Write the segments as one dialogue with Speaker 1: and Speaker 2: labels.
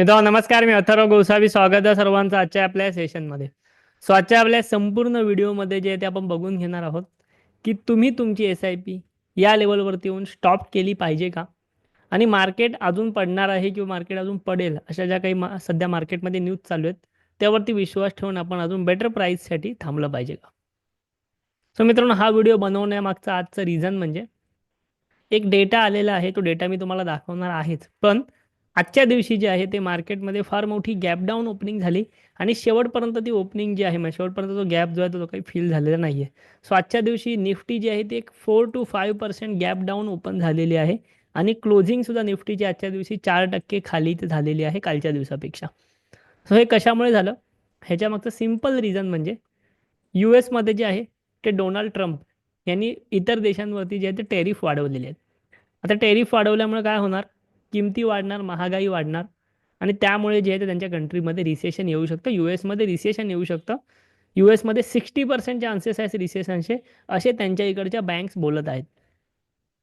Speaker 1: मित्रांनो नमस्कार मी अथर्व गोसावी. स्वागत आहे सर्वांचं आजच्या आपल्या सेशनमध्ये. सो आजच्या आपल्या संपूर्ण व्हिडिओमध्ये जे ते आपण बघून घेणार आहोत की तुम्ही तुमची एस आय पी या लेवलवरती येऊन स्टॉप केली पाहिजे का? आणि मार्केट अजून पडणार आहे किंवा मार्केट अजून पडेल अशा ज्या काही मा सध्या मार्केटमध्ये न्यूज चालू आहेत त्यावरती विश्वास ठेवून आपण अजून बेटर प्राईससाठी थांबलं पाहिजे का? सो मित्रांनो हा व्हिडिओ बनवण्यामागचा आजचं रिझन म्हणजे एक डेटा आलेला आहे. तो डेटा मी तुम्हाला दाखवणार आहेच. पण आजच्या दिवशी जे आहे ते मार्केटमध्ये फार मोठी गॅप डाऊन ओपनिंग झाली. आणि शेवटपर्यंत ती ओपनिंग जी आहे मग शेवटपर्यंत जो गॅप जो आहे तो काही फील झालेला नाही आहे सो आजच्या दिवशी निफ्टी जी आहे ती एक four two five percent gap down open झालेली आहे. आणि क्लोजिंगसुद्धा निफ्टीची आजच्या दिवशी चार टक्के खाली झालेली आहे कालच्या दिवसापेक्षा. सो हे कशामुळे झालं? ह्याच्यामागचं सिंपल रिझन म्हणजे यू एसमध्ये जे आहे ते डोनाल्ड ट्रम्प यांनी इतर देशांवरती जे आहे ते टेरिफ वाढवलेले आहेत. आता टेरिफ वाढवल्यामुळे काय होणार? किमती वाढणार महागाई वाढणार आणि त्यामुळे जे आहे ते त्यांच्या कंट्रीमध्ये रिसेशन येऊ शकतं. यू एसमध्ये रिसेशन येऊ शकतं. यू एसमध्ये सिक्स्टी पर्सेंट चान्सेस आहेत रिसेशनचे असे त्यांच्या इकडच्या बँक्स बोलत आहेत.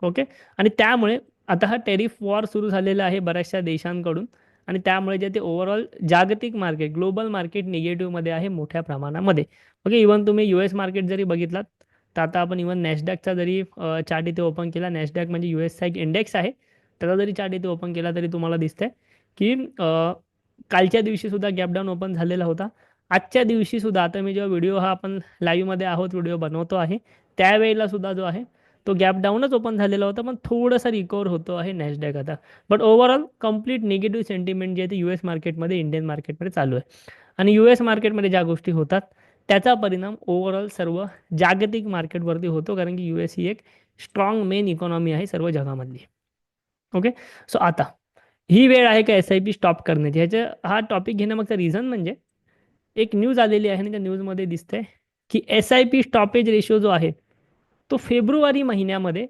Speaker 1: ओके आणि त्यामुळे आता हा टेरिफ वॉर सुरू झालेला आहे बऱ्याचशा देशांकडून आणि त्यामुळे जे ते ओव्हरऑल जागतिक मार्केट ग्लोबल मार्केट निगेटिव्हमध्ये आहे मोठ्या प्रमाणामध्ये. ओके इवन तुम्ही यू एस मार्केट जरी बघितलात तर आता आपण इवन नॅशडॅकचा जरी चार्ट इथे ओपन केला नॅशडॅक म्हणजे यू एसचा एक इंडेक्स आहे. त्याचा जरी चार्ट इथे ओपन केला तरी तुम्हाला दिसतंय की कालच्या दिवशीसुद्धा गॅपडाऊन ओपन झालेला होता. आजच्या दिवशीसुद्धा आता मी जेव्हा व्हिडिओ हा आपण लाईव्हमध्ये आहोत व्हिडिओ बनवतो आहे त्यावेळेला सुद्धा जो आहे तो गॅप डाऊनच ओपन झालेला होता पण थोडासा रिकवर होतो आहे नॅशडॅक आता. But overall complete negative sentiment जे आहे ते यू एस मार्केटमध्ये इंडियन मार्केटमध्ये चालू आहे. आणि यू एस मार्केटमध्ये ज्या गोष्टी होतात त्याचा परिणाम ओव्हरऑल सर्व जागतिक मार्केटवरती होतो कारण की यू एस ही एक स्ट्रॉंग मेन इकॉनॉमी आहे सर्व जगामधली. ओके सो आता ही वेळ आहे का एस आय पी स्टॉप करण्याची? ह्याचं हा टॉपिक घेण्यामागचं रिझन म्हणजे एक न्यूज आलेली आहे आणि त्या न्यूजमध्ये दिसतंय की S I P stoppage ratio जो आहे तो फेब्रुवारी महिन्यामध्ये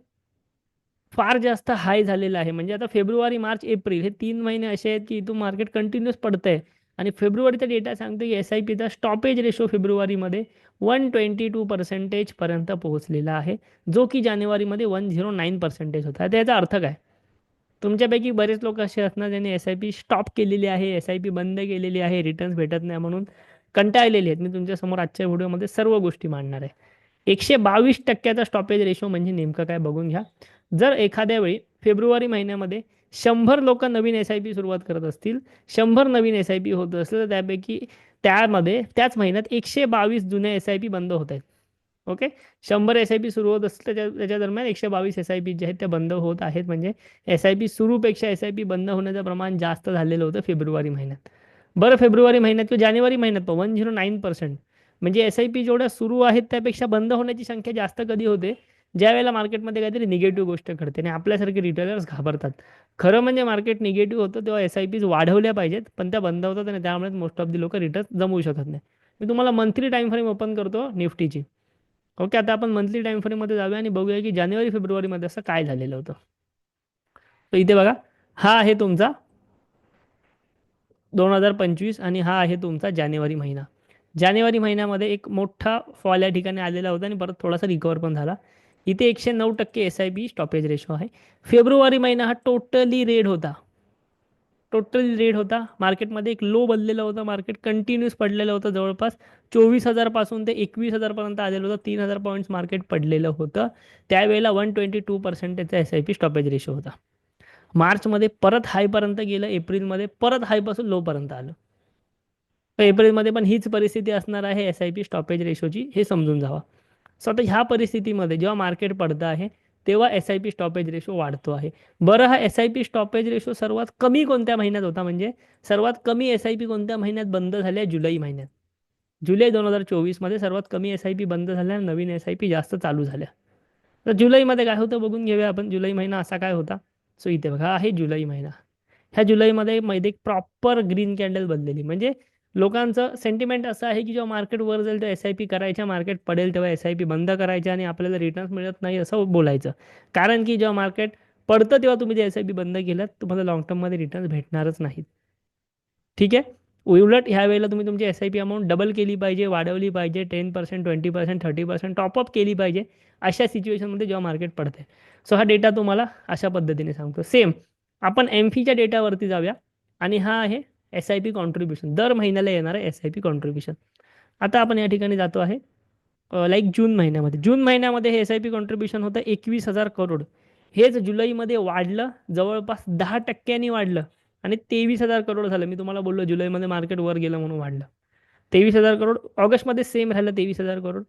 Speaker 1: फार जास्त हाय झालेला आहे. म्हणजे आता फेब्रुवारी मार्च एप्रिल हे तीन महिने असे आहेत की इथून मार्केट कंटिन्युअस पडतं आहे आणि फेब्रुवारीचा डेटा सांगतो की एस आय पीचा स्टॉपेज रेशो फेब्रुवारीमध्ये वन ट्वेंटी टू पर्सेंटेजपर्यंत पोहोचलेला आहे. जो की जानेवारीमध्ये वन झिरो नाईन पर्सेंटेज होता. त्याचा अर्थ काय? तुमच्यापैकी बरेच लोक असे असणार ज्यांनी एस आय पी स्टॉप केलेली आहे एस आय पी बंद केलेली आहे रिटर्न्स भेटत नाही म्हणून कंटाळलेले आहेत. मी तुमच्यासमोर आजच्या व्हिडिओमध्ये सर्व गोष्टी मांडणार आहे. एकशे बावीस टक्क्याचा स्टॉपेज रेशो म्हणजे नेमकं काय बघून घ्या. जर एखाद्या वेळी फेब्रुवारी महिन्यामध्ये शंभर लोक नवीन एस आय पी सुरुवात करत असतील शंभर नवीन एस आय पी होत असेल तर त्यापैकी त्यामध्ये त्याच महिन्यात एकशे बावीस जुन्या एस आय पी बंद होत आहेत. ओके? शंभर एस आय पी सुरू होत असतील त्याच्या त्याच्या दरम्यान एकशे बावीस एस आय पी जे आहेत त्या बंद होत आहेत. म्हणजे एस आय पी सुरूपेक्षा एस आय पी बंद होण्याचं प्रमाण जास्त झालेलं होतं फेब्रुवारी महिन्यात. बरं फेब्रुवारी महिन्यात किंवा जानेवारी महिन्यात पण वन झिरो नाईन पर्सेंट. म्हणजे एस आय पी जेवढ्या सुरू आहेत त्यापेक्षा बंद होण्याची संख्या जास्त कधी होते? ज्या वेळेला मार्केटमध्ये काहीतरी निगेटिव्ह गोष्ट घडते आणि आपल्यासारखे रिटेलर्स घाबरतात. खरं म्हणजे मार्केट निगेटिव्ह होतं तेव्हा एस आय पीज वाढवल्या पाहिजेत पण त्या बंद होतात आणि त्यामुळे मोस्ट ऑफ दी लोक रिटर्न जमवू शकत नाही. मी तुम्हाला मंथली टाईम फ्रेम ओपन करतो निफ्टीची. ओके आता आपण मंथली टाईम फ्रेममध्ये जाऊया आणि बघूया की जानेवारी फेब्रुवारीमध्ये असं काय झालेलं होतं. तर इथे बघा हा आहे तुमचा दोन हजार पंचवीस आणि हा आहे तुमचा जानेवारी महिना. जानेवारी महिन्यामध्ये एक मोठा फॉल या ठिकाणी आलेला होता आणि परत थोडासा रिकवर पण झाला. इथे एकशे नऊ टक्के S I B stoppage ratio आहे. फेब्रुवारी महिना हा टोटली रेड होता. टोटली रेड होता मार्केटमध्ये एक लो बनलेलं होतं. मार्केट कंटिन्यूस पडलेलं होतं जवळपास. चोवीस हजारपासून ते एकवीस हजारपर्यंत आलेलं होतं. तीन हजार पॉईंट्स मार्केट पडलेलं होतं. त्यावेळेला one twenty two पर्सेंटेजचा S I P stoppage ratio होता. मार्चमध्ये परत हायपर्यंत गेलं. एप्रिलमध्ये परत हायपासून लोपर्यंत आलं. तर एप्रिलमध्ये पण हीच परिस्थिती असणार आहे. एस आय पी स्टॉपेज रेशोची हे समजून जावा. सो आता ह्या परिस्थितीमध्ये जेव्हा मार्केट पडतं आहे तेव्हा S I P stoppage ratio वाढतो आहे. बरं हा S I P stoppage ratio सर्वात कमी कोणत्या महिन्यात होता? म्हणजे सर्वात कमी एस आय पी कोणत्या महिन्यात बंद झाल्या? जुलै महिन्यात. जुलै दोन हजार चोवीसमध्ये सर्वात कमी एस आय पी बंद झाल्या नवीन एस आय पी जास्त चालू झाल्या. तर जुलैमध्ये काय होतं बघून घेऊया आपण. जुलै महिना असा काय होता? सो इथे बघा आहे जुलै महिना. ह्या जुलैमध्ये मध्ये एक प्रॉपर ग्रीन कॅन्डल बनलेली. म्हणजे लोकांचं सेंटिमेंट असं आहे की जेव्हा मार्केट वर जाईल तेव्हा एस आय पी करायच्या मार्केट पडेल तेव्हा एस आय पी बंद करायच्या आणि आपल्याला रिटर्न्स मिळत नाही असं बोलायचं. कारण की जेव्हा मार्केट पडतं तेव्हा तुम्ही ते एस आय पी बंद केल्यात तुम्हाला लॉंग टर्ममध्ये रिटर्न्स भेटणारच नाहीत. ठीक आहे? उलट ह्या वेळेला तुम्ही तुमची S I P amount double केली पाहिजे वाढवली पाहिजे ten percent twenty percent thirty percent top up केली पाहिजे अशा सिच्युएशनमध्ये जेव्हा मार्केट पडते सो हा डेटा तुम्हाला अशा पद्धतीने सांगतो. सेम आपण एम फीच्या डेटावरती जाऊया. आणि हा आहे एस आय पी कॉन्ट्रीब्युशन दर महिन्याला येणारं एस आय पी कॉन्ट्रीब्युशन आता आपण या ठिकाणी जातो आहे. लाईक जून महिन्यामध्ये. जून महिन्यामध्ये हे एस आय पी कॉन्ट्रीब्युशन होतं एकवीस हजार करोड. हेच जुलैमध्ये वाढलं. जवळपास दहा टक्क्यांनी वाढलं. आणि तेवीस हजार करोड झालं. मी तुम्हाला बोललो जुलैमध्ये मार्केट वर गेलं म्हणून वाढलं. तेवीस हजार करोड. ऑगस्टमध्ये सेम राहिलं तेवीस हजार करोड.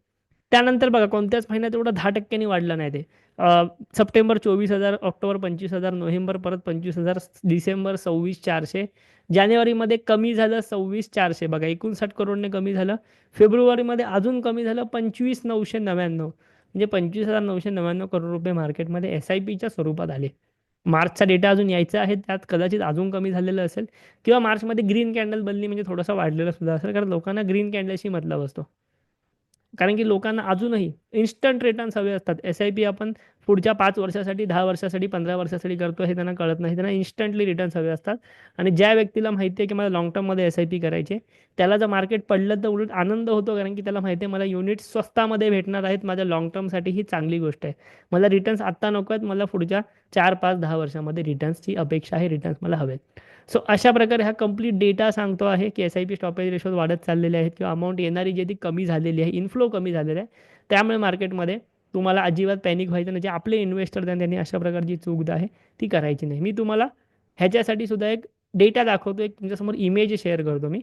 Speaker 1: त्यानंतर बघा कोणत्याच महिन्यात एवढं दहा टक्क्यांनी वाढलं नाही ते. सप्टेंबर चोवीस हजार ऑक्टोबर पंचवीस हजार नोव्हेंबर परत पंचवीस हजार डिसेंबर सव्वीस चारशे जानेवारीमध्ये कमी झालं सव्वीस चारशे. बघा एकोणसाठ करोडने कमी झालं. फेब्रुवारीमध्ये अजून कमी झालं पंचवीस नऊशे नव्याण्णव. म्हणजे पंचवीस हजार नऊशे नव्याण्णव करोड रुपये मार्केटमध्ये एस आय पीच्या स्वरूपात आले. मार्चचा डेटा अजून यायचा आहे त्यात कदाचित अजून कमी झालेलं असेल. किंवा मार्चमध्ये ग्रीन कॅन्डल बनली म्हणजे थोडासा वाढलेला सुद्धा असेल कारण लोकांना ग्रीन कॅन्डलशी मतलब असतो. कारण की लोकांना अजूनही इन्स्टंट रिटर्न्स हवे असतात. एस आय पी आपण पुढच्या पाच वर्षासाठी दहा वर्षासाठी पंधरा वर्षासाठी करतो हे त्यांना कळत नाही. त्यांना इन्स्टंटली रिटर्न्स हवे असतात. आणि ज्या व्यक्तीला माहिती आहे की मला लॉंग टर्ममध्ये एस आय पी करायचे त्याला जर मार्केट पडलं तर उलट आनंद होतो कारण की त्याला माहिती आहे मला युनिट स्वस्तामध्ये भेटणार आहेत माझ्या लॉंग टर्मसाठी ही चांगली गोष्ट आहे. मला रिटर्न्स आत्ता नको आहेत मला पुढच्या चार पाच दहा वर्षामध्ये रिटर्न्सची अपेक्षा आहे रिटर्न्स मला हवेत. सो अशा प्रकारे हा कंप्लीट डेटा सांगतो आहे की S I P stoppage ratio वाढत चाललेले आहेत किंवा अमाऊंट येणारी जी ती कमी झालेली आहे इन्फ्लो कमी झालेला आहे. त्यामुळे मार्केटमध्ये तुम्हाला अजिबात पॅनिक व्हायचं नाही. जे आपले इन्व्हेस्टर त्यांनी अशा प्रकारची चूक आहे ती करायची नाही. मी तुम्हाला ह्याच्यासाठी सुद्धा एक डेटा दाखवतो. एक तुमच्यासमोर इमेज शेअर करतो मी.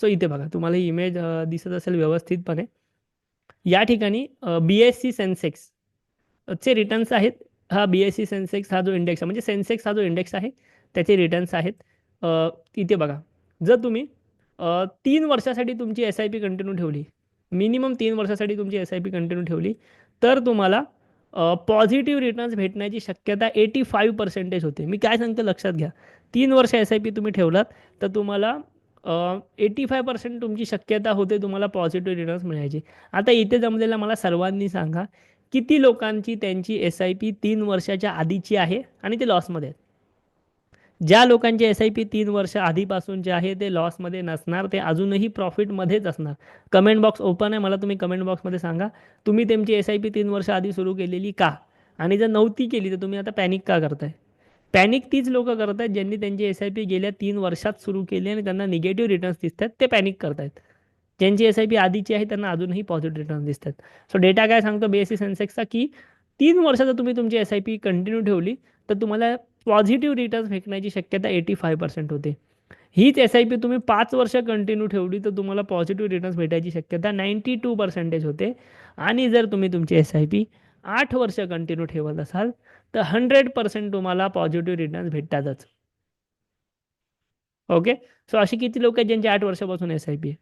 Speaker 1: सो इथे बघा तुम्हाला ही इमेज दिसत असेल व्यवस्थितपणे. या ठिकाणी बी एस सी सेन्सेक्स चे रिटर्न्स आहेत. हा बी एस सी सेन्सेक्स हा जो इंडेक्स आहे म्हणजे सेन्सेक्स हा जो इंडेक्स आहे त्याचे रिटर्न्स आहेत. इथे बघा जर तुम्ही तीन वर्षासाठी तुमची एस आय पी कंटिन्यू ठेवली मिनिमम तीन वर्षासाठी तुमची एस आय पी कंटिन्यू ठेवली तर तुम्हाला पॉझिटिव्ह रिटर्न्स भेटण्याची शक्यता एटी फाईव्ह पर्सेंटेज होते. मी काय सांगतो लक्षात घ्या. तीन वर्ष एस आय पी तुम्ही ठेवलात तर तुम्हाला एटी फाय पर्सेंट तुमची शक्यता होते तुम्हाला पॉझिटिव्ह रिटर्न्स मिळायची. आता इथे जमलेला मला सर्वांनी सांगा किती लोकांची त्यांची एस आय पी तीन वर्षाच्या आधीची आहे आणि ते लॉसमध्ये आहेत? ज्या लोकांची एस आय पी तीन वर्ष आधीपासून जे आहे ते लॉसमध्ये नसणार ते अजूनही प्रॉफिटमध्येच असणार. कमेंट बॉक्स ओपन आहे मला तुम्ही कमेंट बॉक्समध्ये सांगा. तुम्ही त्यांची एस आय पी तीन वर्ष आधी सुरू केलेली का? आणि जर नव्हती केली तर तुम्ही आता पॅनिक का करताय? पॅनिक तीच लोक करत आहेत ज्यांनी त्यांची एस आय पी गेल्या तीन वर्षात सुरू केली आणि त्यांना निगेटिव्ह रिटर्न्स दिसत आहेत ते पॅनिक करत आहेत ज्यांची एस आय पी आधीची आहे त्यांना अजूनही पॉझिटिव्ह रिटर्न दिसतात सो डेटा काय सांगतो? बी एस सी सेन्सेक्सचा की तीन वर्षाचा तुम्ही तुमची एस आय पी कंटिन्यू ठेवली तर तुम्हाला पॉझिटिव्ह रिटर्न्स भेटण्याची शक्यता एटी फाय पर्सेंट होते. हीच एस आय पी तुम्ही पाच वर्ष कंटिन्यू ठेवली तर तुम्हाला पॉझिटिव्ह रिटर्न्स भेटायची शक्यता नाईन्टी टू पर्सेंटेज होते. आणि जर तुम्ही तुमची एस आय पी आठ वर्ष कंटिन्यू ठेवत असाल तर हंड्रेड पर्सेंट तुम्हाला पॉझिटिव्ह रिटर्न्स भेटतातच. ओके सो अशी किती लोक आहेत ज्यांची आठ वर्षापासून एस आय पी आहे?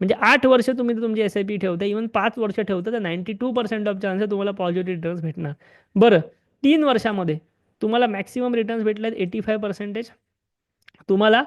Speaker 1: म्हणजे आठ वर्ष तुम्ही तुमची एस आय पी ठेवता इवन पाच वर्ष ठेवता तर ninety two percent of chance तुम्हाला पॉझिटिव्ह रिटर्न्स भेटणार. बरं तीन वर्षामध्ये तुम्हाला मॅक्सिमम रिटर्न्स भेटले आहेत एटी फाय पर्सेंटेज तुम्हाला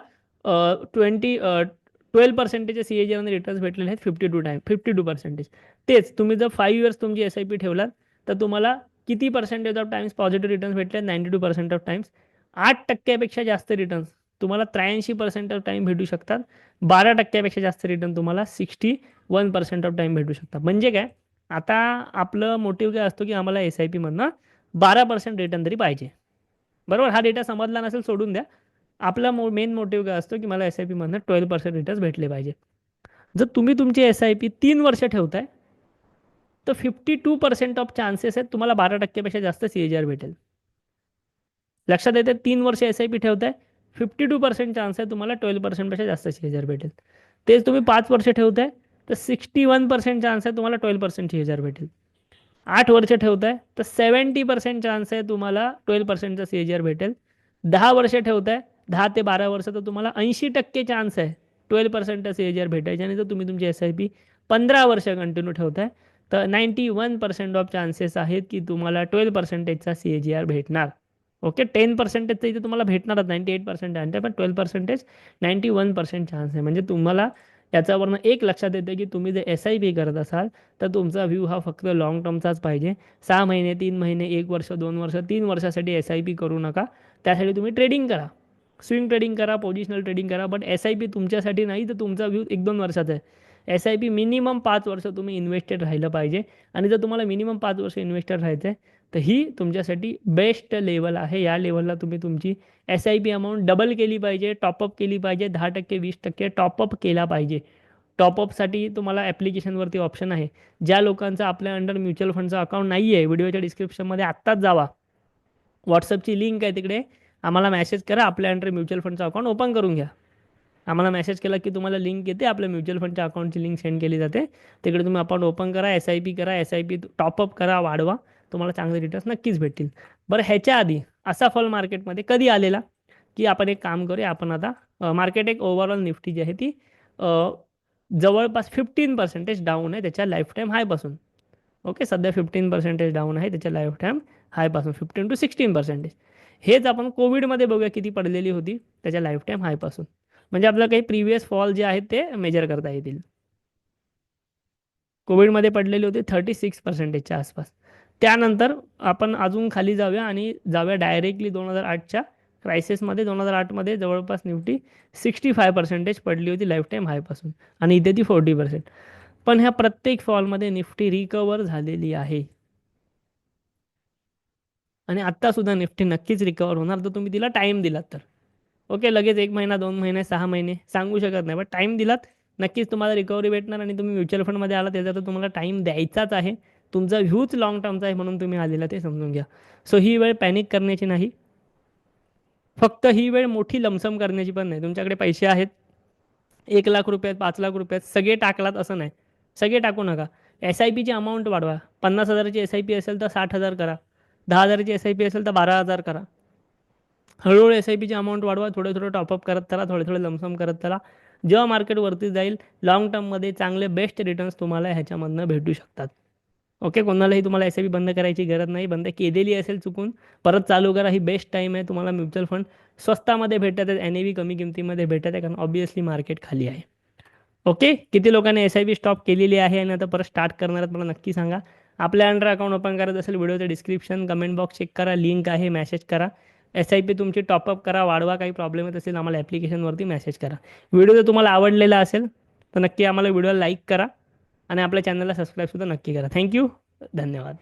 Speaker 1: twenty twelve percentage C A जीने रिटर्न्स भेटलेले आहेत fifty two time fifty two percentage तेच तुम्ही जर फाईव्ह इयर्स तुमची एस आय पी ठेवलात तर तुम्हाला किती percentage of times positive returns भेटले? आहेत ninety two percent of times आठ टक्क्यापेक्षा जास्त रिटर्न्स तुम्हाला त्र्याऐंशी पर्सेंट ऑफ टाईम भेटू शकतात. बारा टक्क्यापेक्षा जास्त रिटर्न तुम्हाला sixty one percent of time भेटू शकतात. म्हणजे काय? आता आपलं मोटिव्ह काय असतो की आम्हाला एस आय पीमधनं बारा पर्सेंट रिटर्न तरी पाहिजे. बरोबर हा डेटा समजला नसेल सोडून द्या. आपला मो मेन मोटिव्ह काय असतो की मला एस आय पीमधनं ट्वेल्व पर्सेंट रिटर्न्स भेटले पाहिजे. जर तुम्ही तुमची एस आय पी तीन वर्ष ठेवताय तर fifty two percent of chances आहेत तुम्हाला बारा टक्क्यापेक्षा जास्त सी एच आर भेटेल. लक्षात येते तीन वर्ष एस आय पी ठेवताय फिफ्टी टू पर्सेंट चान्स आहे तुम्हाला ट्वेल्व पर्सेंटपेक्षा जास्त सी हजार भेटेल. तेच तुम्ही पाच वर्ष ठेवताय तर सिक्स्टी वन पर्सेंट चान्स आहे तुम्हाला ट्वेल्व पर्सेंट सी हजार भेटेल. आठ वर्ष ठेवताय तर सेवन्टी पर्सेंट चान्स आहे तुम्हाला ट्वेल्व पर्सेंटचा सी एच भेटेल. दहा वर्ष ठेवताय दहा ते बारा वर्ष तर तुम्हाला ऐंशी टक्के चान्स आहे ट्वेल्व पर्सेंटचा सी एच आर भेटायचे. आणि जर तुम्ही तुमची एस आय पी पंधरा वर्ष कंटिन्यू ठेवताय तर ninety one percent of chances आहेत की तुम्हाला ट्वेल्व पर्सेंटेजचा सी ए जी आर भेटणार. ओके टेन पर्सेंटेज इथे तुम्हाला भेटणारच नाईन्टी एट पर्सेंट आहे पण twelve percentage ninety one percent chance आहे. म्हणजे तुम्हाला याच्यावरनं एक लक्षात येतं की तुम्ही जर एस आय पी करत असाल तर तुमचा व्ह्यू हा फक्त लाँग टर्मचाच पाहिजे. सहा महिने तीन महिने एक वर्ष दोन वर्ष तीन वर्षासाठी एस आय पी करू नका. त्यासाठी तुम्ही ट्रेडिंग करा. स्विंग ट्रेडिंग करा पोझिशनल ट्रेडिंग करा बट एस आय पी तुमच्यासाठी नाही तर तुमचा व्ह्यू एक दोन वर्षाचा आहे. एस आय पी मिनिमम पाच वर्ष तुम्ही इन्व्हेस्टेड राहिलं पाहिजे. आणि जर तुम्हाला मिनिमम पाच वर्ष इन्व्हेस्टेड राहायचं आहे तर ही तुमच्यासाठी बेस्ट लेवल आहे. या लेवलला तुम्ही तुमची S I P amount double केली पाहिजे टॉपअप केली पाहिजे दहा टक्के वीस टक्के टॉपअप केला पाहिजे. टॉपअपसाठी तुम्हाला ॲप्लिकेशनवरती ऑप्शन आहे. ज्या लोकांचं आपल्या अंडर म्युच्युअल फंडचा अकाउंट नाही आहे व्हिडिओच्या डिस्क्रिप्शनमध्ये आत्ताच जावा. व्हॉट्सअपची लिंक आहे तिकडे. आम्हाला मेसेज करा आपल्या अंडर म्युच्युअल फंडचा अकाउंट ओपन करून घ्या. आम्हाला मेसेज केला की तुम्हाला लिंक येते आपल्या म्युच्युअल फंडच्या अकाउंटची लिंक सेंड केली जाते. तिकडे तुम्ही अकाउंट ओपन करा एस आय पी करा S I P top up करा वाढवा. तुम्हाला चांगले रिटर्न्स नक्कीच भेटतील. बरं ह्याच्या आधी असा फल मार्केटमध्ये कधी आलेला? की आपण एक काम करूया आपण आता मार्केट एक ओव्हरऑल निफ्टी जी आहे ती जवळपास फिफ्टीन पर्सेंटेज डाऊन आहे त्याच्या लाईफ टाईम हायपासून ओके सध्या फिफ्टीन पर्सेंटेज डाऊन आहे त्याच्या लाईफ टाईम हायपासून फिफ्टीन टू सिक्स्टीन पर्सेंटेज हेच आपण कोविडमध्ये बघूया किती पडलेली होती त्याच्या लाईफ टाईम हायपासून म्हणजे आपलं काही प्रिव्हियस फॉल जे आहेत ते मेजर करता येतील. कोविडमध्ये पडलेली होती थर्टी सिक्स पर्सेंटेजच्या आसपास. त्यानंतर आपण अजून खाली जाऊया आणि जाऊया डायरेक्टली दोन हजार आठच्या क्रायसिसमध्ये दोन हजार आठमध्ये जवळपास निफ्टी सिक्स्टी फाय पर्सेंटेज पडली होती लाईफ टाईम हायपासून आणि इथे ती फोर्टी पर्सेंट पण ह्या प्रत्येक फॉलमध्ये निफ्टी रिकवर झालेली आहे. आणि आत्तासुद्धा निफ्टी नक्कीच रिकवर होणार. तर तुम्ही तिला टाईम दिलात तर. ओके लगेच एक महिना दोन महिने सहा महिने सांगू शकत नाही. पण टाईम दिलात नक्कीच तुम्हाला रिकव्हरी भेटणार आणि तुम्ही म्युच्युअल फंडमध्ये आला त्याचा तर तुम्हाला टाईम द्यायचाच आहे. तुमचा व्ह्यूच लॉंग टर्मचा आहे म्हणून तुम्ही आलेला ते समजून घ्या. सो ही वेळ पॅनिक करण्याची नाही. फक्त ही वेळ मोठी लमसम करण्याची पण नाही. तुमच्याकडे पैसे आहेत. एक लाख रुपयात पाच लाख रुपयात सगळे टाकलात असं नाही. सगळे टाकू नका. एस आय पीची अमाऊंट वाढवा. पन्नास हजाराची एस आय पी असेल तर साठ हजार करा. दहा हजाराची एस आय पी असेल तर बारा हजार करा. हळूहळू एस आय पीची अमाऊंट वाढवा. थोडं थोडं टॉपअप करत चला. थोडे थोडे लमसम करत चला. जेव्हा मार्केट वरती जाईल लॉंग टर्ममध्ये चांगले बेस्ट रिटर्न्स तुम्हाला ह्याच्यामधनं भेटू शकतात. ओके कोणालाही तुम्हाला एस आय पी बंद करायची गरज नाही. बंद केलेली असेल चुकून परत चालू करा. ही बेस्ट टाईम आहे तुम्हाला म्युच्युअल फंड स्वस्तामध्ये भेटत आहेत एन ए व्ही कमी किमतीमध्ये भेटत आहे कारण ऑब्विसली मार्केट खाली आहे. ओके किती लोकांनी एस आय पी स्टॉप केलेली आहे आणि आता परत स्टार्ट करणार आहेत मला नक्की सांगा. आपल्या अंडर अकाउंट ओपन करत असेल व्हिडिओचं डिस्क्रिप्शन कमेंट बॉक्स चेक करा लिंक आहे मेसेज करा. एस आय पी तुमची टॉपअप करा वाढवा काही प्रॉब्लेम येत असेल आम्हाला ॲप्लिकेशनवरती मेसेज करा. व्हिडिओ जर तुम्हाला आवडलेला असेल तर नक्की आम्हाला व्हिडिओ लाईक करा. आणि आपल्या चॅनलला सबस्क्राईबसुद्धा नक्की करा. थँक्यू धन्यवाद.